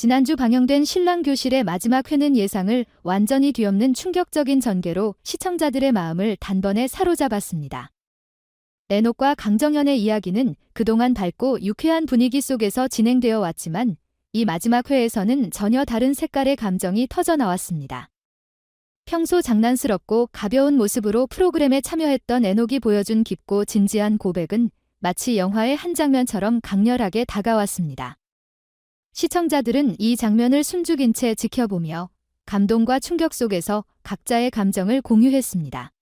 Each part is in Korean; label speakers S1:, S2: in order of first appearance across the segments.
S1: 지난주 방영된 신랑 교실의 마지막 회는 예상을 완전히 뒤엎는 충격적인 전개로 시청자들의 마음을 단번에 사로잡았습니다. 애녹과 강정현의 이야기는 그동안 밝고 유쾌한 분위기 속에서 진행되어 왔지만 이 마지막 회에서는 전혀 다른 색깔의 감정이 터져 나왔습니다. 평소 장난스럽고 가벼운 모습으로 프로그램에 참여했던 애녹이 보여준 깊고 진지한 고백은 마치 영화의 한 장면처럼 강렬하게 다가왔습니다. 시청자들은 이 장면을 숨죽인 채 지켜보며 감동과 충격 속에서 각자의 감정을 공유했습니다.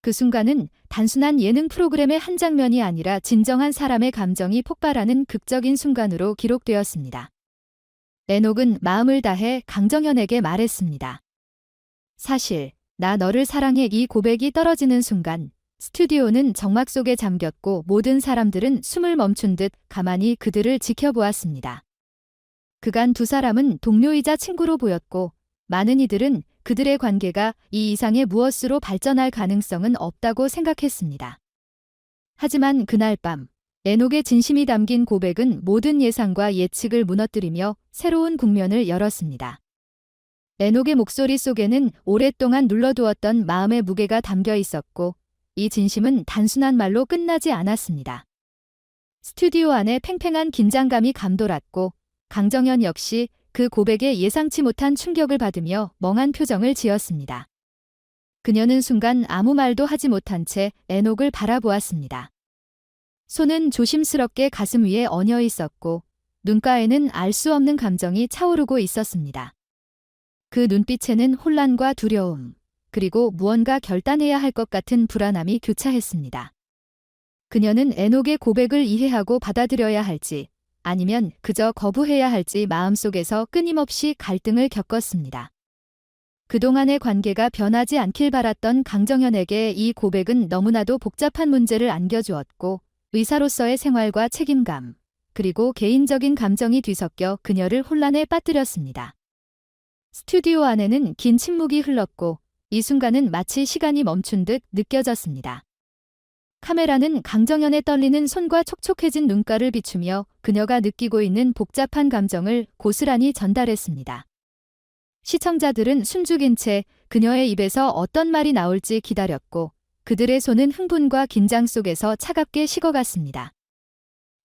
S1: 그 순간은 단순한 예능 프로그램의 한 장면이 아니라 진정한 사람의 감정이 폭발하는 극적인 순간으로 기록되었습니다. 애녹은 마음을 다해 강정현에게 말했습니다. 사실, 나 너를 사랑해 이 고백이 떨어지는 순간, 스튜디오는 정막 속에 잠겼고 모든 사람들은 숨을 멈춘 듯 가만히 그들을 지켜보았습니다. 그간 두 사람은 동료이자 친구로 보였고, 많은 이들은 그들의 관계가 이 이상의 무엇으로 발전할 가능성은 없다고 생각했습니다. 하지만 그날 밤, 에녹의 진심이 담긴 고백은 모든 예상과 예측을 무너뜨리며 새로운 국면을 열었습니다. 에녹의 목소리 속에는 오랫동안 눌러두었던 마음의 무게가 담겨 있었고, 이 진심은 단순한 말로 끝나지 않았습니다. 스튜디오 안에 팽팽한 긴장감이 감돌았고, 강정현 역시 그 고백에 예상치 못한 충격을 받으며 멍한 표정을 지었습니다. 그녀는 순간 아무 말도 하지 못한 채 애녹을 바라보았습니다. 손은 조심스럽게 가슴 위에 얹어 있었고 눈가에는 알 수 없는 감정이 차오르고 있었습니다. 그 눈빛에는 혼란과 두려움, 그리고 무언가 결단해야 할 것 같은 불안함이 교차했습니다. 그녀는 애녹의 고백을 이해하고 받아들여야 할지 아니면 그저 거부해야 할지 마음속에서 끊임없이 갈등을 겪었습니다. 그동안의 관계가 변하지 않길 바랐던 강정현에게 이 고백은 너무나도 복잡한 문제를 안겨주었고 의사로서의 생활과 책임감, 그리고 개인적인 감정이 뒤섞여 그녀를 혼란에 빠뜨렸습니다. 스튜디오 안에는 긴 침묵이 흘렀고 이 순간은 마치 시간이 멈춘 듯 느껴졌습니다. 카메라는 강정현의 떨리는 손과 촉촉해진 눈가를 비추며 그녀가 느끼고 있는 복잡한 감정을 고스란히 전달했습니다. 시청자들은 숨죽인 채 그녀의 입에서 어떤 말이 나올지 기다렸고 그들의 손은 흥분과 긴장 속에서 차갑게 식어갔습니다.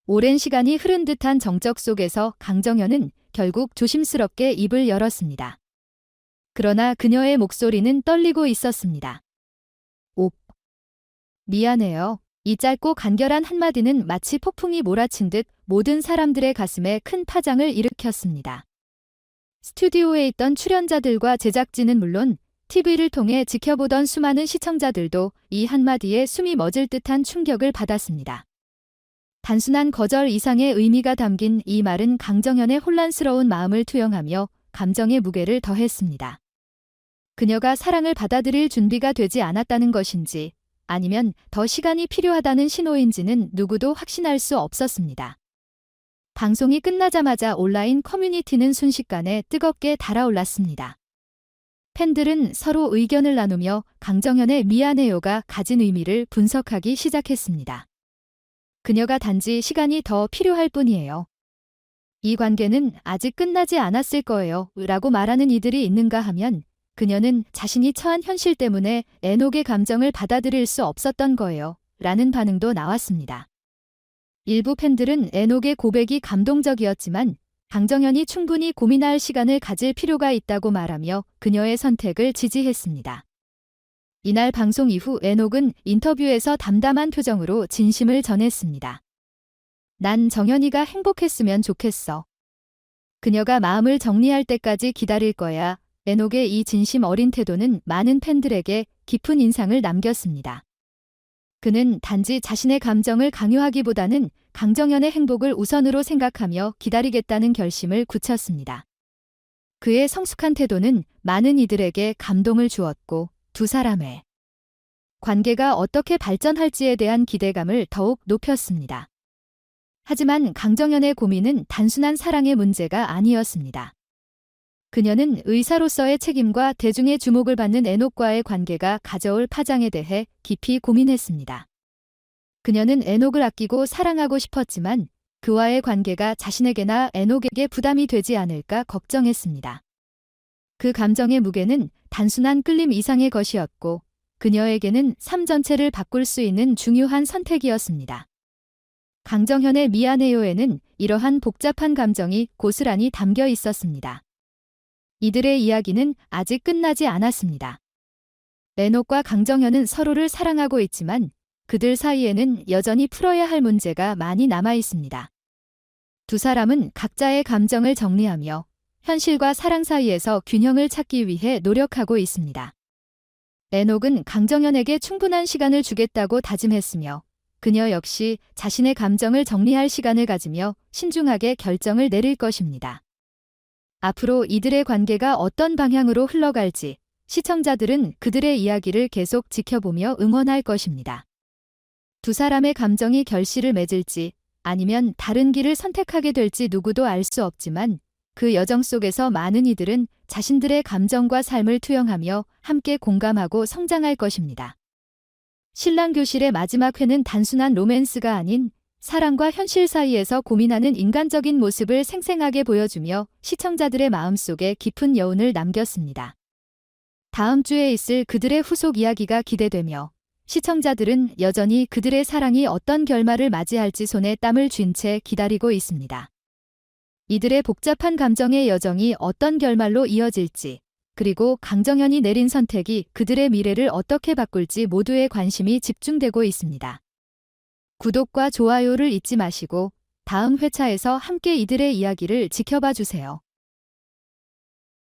S1: 오랜 시간이 흐른 듯한 정적 속에서 강정현은 결국 조심스럽게 입을 열었습니다. 그러나 그녀의 목소리는 떨리고 있었습니다. 옵. 미안해요. 이 짧고 간결한 한마디는 마치 폭풍이 몰아친 듯 모든 사람들의 가슴에 큰 파장을 일으켰습니다. 스튜디오에 있던 출연자들과 제작진은 물론 TV를 통해 지켜보던 수많은 시청자들도 이 한마디에 숨이 멎을 듯한 충격을 받았습니다. 단순한 거절 이상의 의미가 담긴 이 말은 강정현의 혼란스러운 마음을 투영하며 감정의 무게를 더했습니다. 그녀가 사랑을 받아들일 준비가 되지 않았다는 것인지 아니면 더 시간이 필요하다는 신호인지는 누구도 확신할 수 없었습니다. 방송이 끝나자마자 온라인 커뮤니티는 순식간에 뜨겁게 달아올랐습니다. 팬들은 서로 의견을 나누며 강정현의 미안해요가 가진 의미를 분석하기 시작했습니다. 그녀가 단지 시간이 더 필요할 뿐이에요. 이 관계는 아직 끝나지 않았을 거예요. 라고 말하는 이들이 있는가 하면 그녀는 자신이 처한 현실 때문에 애녹의 감정을 받아들일 수 없었던 거예요. 라는 반응도 나왔습니다. 일부 팬들은 애녹의 고백이 감동적이었지만 강정현이 충분히 고민할 시간을 가질 필요가 있다고 말하며 그녀의 선택을 지지했습니다. 이날 방송 이후 애녹은 인터뷰에서 담담한 표정으로 진심을 전했습니다. 난 정현이가 행복했으면 좋겠어. 그녀가 마음을 정리할 때까지 기다릴 거야. 애녹의 이 진심 어린 태도는 많은 팬들에게 깊은 인상을 남겼습니다. 그는 단지 자신의 감정을 강요하기보다는 강정현의 행복을 우선으로 생각하며 기다리겠다는 결심을 굳혔습니다. 그의 성숙한 태도는 많은 이들에게 감동을 주었고 두 사람의 관계가 어떻게 발전할지에 대한 기대감을 더욱 높였습니다. 하지만 강정현의 고민은 단순한 사랑의 문제가 아니었습니다. 그녀는 의사로서의 책임과 대중의 주목을 받는 애녹과의 관계가 가져올 파장에 대해 깊이 고민했습니다. 그녀는 애녹을 아끼고 사랑하고 싶었지만 그와의 관계가 자신에게나 애녹에게 부담이 되지 않을까 걱정했습니다. 그 감정의 무게는 단순한 끌림 이상의 것이었고 그녀에게는 삶 전체를 바꿀 수 있는 중요한 선택이었습니다. 강정현의 미안해요에는 이러한 복잡한 감정이 고스란히 담겨 있었습니다. 이들의 이야기는 아직 끝나지 않았습니다. 에녹과 강정현은 서로를 사랑하고 있지만 그들 사이에는 여전히 풀어야 할 문제가 많이 남아 있습니다. 두 사람은 각자의 감정을 정리하며 현실과 사랑 사이에서 균형을 찾기 위해 노력하고 있습니다. 에녹은 강정현에게 충분한 시간을 주겠다고 다짐했으며 그녀 역시 자신의 감정을 정리할 시간을 가지며 신중하게 결정을 내릴 것입니다. 앞으로 이들의 관계가 어떤 방향으로 흘러갈지 시청자들은 그들의 이야기를 계속 지켜보며 응원할 것입니다. 두 사람의 감정이 결실을 맺을지 아니면 다른 길을 선택하게 될지 누구도 알 수 없지만 그 여정 속에서 많은 이들은 자신들의 감정과 삶을 투영하며 함께 공감하고 성장할 것입니다. 신랑 교실의 마지막 회는 단순한 로맨스가 아닌 사랑과 현실 사이에서 고민하는 인간적인 모습을 생생하게 보여주며 시청자들의 마음속에 깊은 여운을 남겼습니다. 다음 주에 있을 그들의 후속 이야기가 기대되며 시청자들은 여전히 그들의 사랑이 어떤 결말을 맞이할지 손에 땀을 쥔 채 기다리고 있습니다. 이들의 복잡한 감정의 여정이 어떤 결말로 이어질지, 그리고 강정현이 내린 선택이 그들의 미래를 어떻게 바꿀지 모두의 관심이 집중되고 있습니다. 구독과 좋아요를 잊지 마시고 다음 회차에서 함께 이들의 이야기를 지켜봐 주세요.